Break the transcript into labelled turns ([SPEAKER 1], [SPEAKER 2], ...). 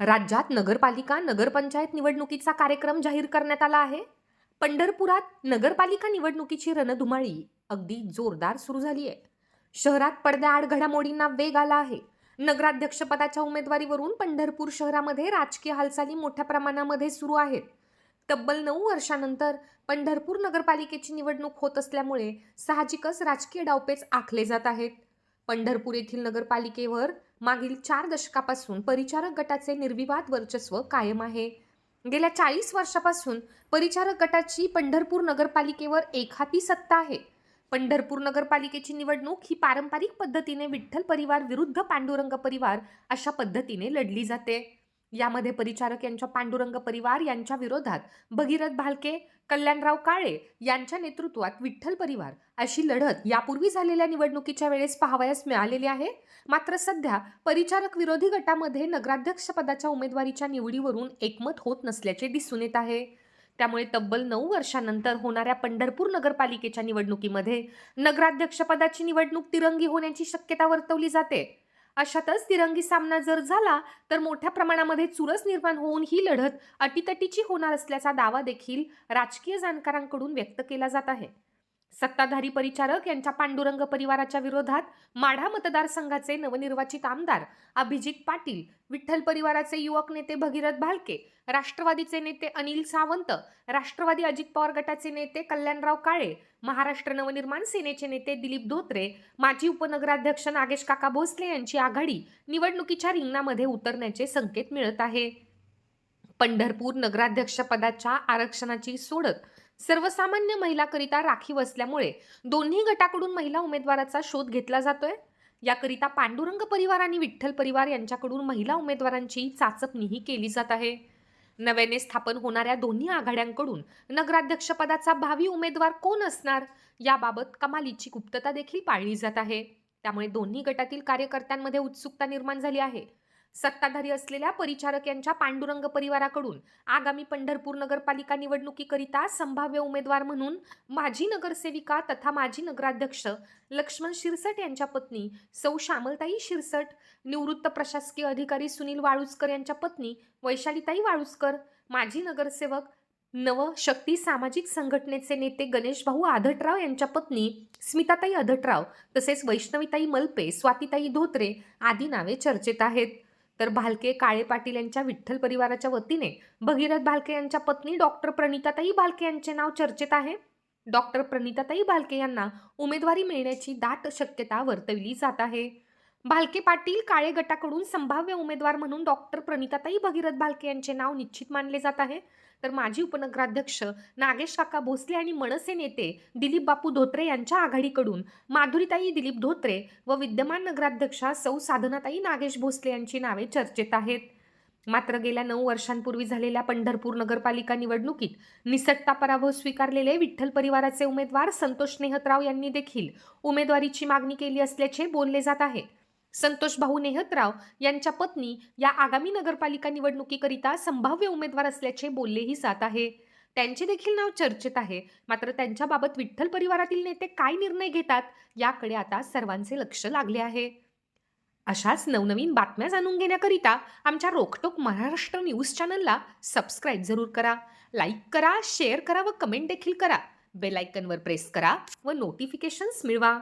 [SPEAKER 1] राज्यात नगरपालिका नगरपंचायत निवडणुकीचा कार्यक्रम जाहीर करण्यात आला आहे. पंढरपुरात नगरपालिका निवडणुकीची रणधुमाळी अगदी जोरदार सुरू झाली आहे शहरात पडद्याआड घडामोडींना वेग आला आहे. नगराध्यक्षपदाच्या उमेदवारीवरून पंढरपूर शहरामध्ये राजकीय हालचाली मोठ्या प्रमाणामध्ये सुरू आहेत. तब्बल नऊ वर्षानंतर पंढरपूर नगरपालिकेची निवडणूक होत असल्यामुळे साहजिकच राजकीय डावपेच आखले जात आहेत. पंढरपूर येथील नगरपालिकेवर मागील चार दशकापासून परिचारक गटाचे निर्विवाद वर्चस्व कायम आहे. गेल्या चाळीस वर्षापासून परिचारक गटाची पंढरपूर नगरपालिकेवर एकहाती सत्ता आहे. पंढरपूर नगरपालिकेची निवडणूक ही पारंपरिक पद्धतीने विठ्ठल परिवार विरुद्ध पांडुरंग परिवार अशा पद्धतीने लढली जाते. यामध्ये परिचारक यांच्या पांडुरंग परिवार यांच्या विरोधात भगीरथ भालके कल्याणराव काळे यांच्या नेतृत्वात विठ्ठल परिवार अशी लढत यापूर्वी झालेल्या निवडणुकीच्या वेळेस पाहावयास मिळालेली आहे. मात्र सध्या परिचारक विरोधी गटामध्ये नगराध्यक्षपदाच्या उमेदवारीच्या निवडीवरून एकमत होत नसल्याचे दिसून येत आहे. त्यामुळे तब्बल नऊ वर्षानंतर होणाऱ्या पंढरपूर नगरपालिकेच्या निवडणुकीमध्ये नगराध्यक्षपदाची निवडणूक तिरंगी होण्याची शक्यता वर्तवली जाते. अशातच तिरंगी सामना जर झाला तर मोठ्या प्रमाणामध्ये चुरस निर्माण होऊन ही लढत अटीतटीची होणार असल्याचा दावा देखील राजकीय जाणकारांकडून व्यक्त केला जात आहे. सत्ताधारी परिचारक यांच्या पांडुरंग परिवाराच्या विरोधात माढा मतदारसंघाचे नवनिर्वाचित आमदार अभिजित पाटील विठ्ठल परिवाराचे युवक नेते भगीरथ भालके राष्ट्रवादीचे नेते अनिल सावंत राष्ट्रवादी अजित पवार गटाचे नेते कल्याणराव काळे महाराष्ट्र नवनिर्माण सेनेचे नेते दिलीप धोत्रे माजी उपनगराध्यक्ष नागेश काका भोसले यांची आघाडी निवडणुकीच्या रिंगणामध्ये उतरण्याचे संकेत मिळत आहे. पंढरपूर नगराध्यक्षपदाच्या आरक्षणाची सोडत सर्वसामान्य महिलाकरिता राखीव असल्यामुळे दोन्ही गटाकडून महिला उमेदवाराचा शोध घेतला जातोय. याकरिता पांडुरंग परिवार आणि विठ्ठल परिवार यांच्याकडून महिला उमेदवारांची चाचपणीही केली जात आहे. नव्याने स्थापन होणाऱ्या दोन्ही आघाड्यांकडून नगराध्यक्षपदाचा भावी उमेदवार कोण असणार याबाबत कमालीची गुप्तता देखील पाळली जात आहे. त्यामुळे दोन्ही गटातील कार्यकर्त्यांमध्ये उत्सुकता निर्माण झाली आहे. सत्ताधारी असलेल्या परिचारक यांच्या पांडुरंग परिवाराकडून आगामी पंढरपूर नगरपालिका निवडणुकीकरिता संभाव्य उमेदवार म्हणून माजी नगरसेविका तथा माजी नगराध्यक्ष लक्ष्मण शिरसट यांच्या पत्नी सौ श्यामलताई शिरसट निवृत्त प्रशासकीय अधिकारी सुनील वाळुसकर यांच्या पत्नी वैशालीताई वाळुसकर माजी नगरसेवक नवशक्ती सामाजिक संघटनेचे नेते गणेश भाऊ आधटराव यांच्या पत्नी स्मिताताई आधटराव तसेच वैष्णवीताई मल्पे स्वातीताई धोत्रे आदी नावे चर्चेत आहेत. तर भालके काळे पाटील यांच्या विठ्ठल परिवाराच्या वतीने भगीरथ भालके यांच्या पत्नी डॉक्टर प्रणिताताई भालके यांचे नाव चर्चेत आहे. डॉक्टर प्रणिताताई भालके यांना उमेदवारी मिळण्याची दाट शक्यता वर्तविली जात आहे. भालके पाटील काळे गटाकडून संभाव्य उमेदवार म्हणून डॉक्टर प्रणिताताई भगीरथ भालके यांचे नाव निश्चित मानले जात आहे. तर माजी उपनगराध्यक्ष नागेश काका भोसले आणि मनसे नेते दिलीप बापू धोत्रे यांच्या आघाडीकडून माधुरीताई दिलीप धोत्रे व विद्यमान नगराध्यक्षा सौ साधनाताई नागेश भोसले यांची नावे चर्चेत आहेत. मात्र गेल्या नऊ वर्षांपूर्वी झालेल्या पंढरपूर नगरपालिका निवडणुकीत निसटता पराभव स्वीकारलेले विठ्ठल परिवाराचे उमेदवार संतोष नेहतराव यांनी देखील उमेदवारीची मागणी केली असल्याचे बोलले जात आहे. संतोष भाऊ नेहतराव यांच्या पत्नी या आगामी नगरपालिका निवडणुकीकरिता संभाव्य उमेदवार असल्याचे बोललेही जात आहे. त्यांचे देखील नाव चर्चेत आहे. मात्र त्यांच्याबाबत विठ्ठल परिवारातील नेते काय निर्णय घेतात याकडे आता सर्वांचे लक्ष लागले आहे. अशाच नवनवीन बातम्या जाणून घेण्याकरिता आमच्या रोखटोक महाराष्ट्र न्यूज चॅनलला सबस्क्राईब जरूर करा. लाईक करा शेअर करा व कमेंट देखील करा. बेल आयकनवर प्रेस करा व नोटिफिकेशन्स मिळवा.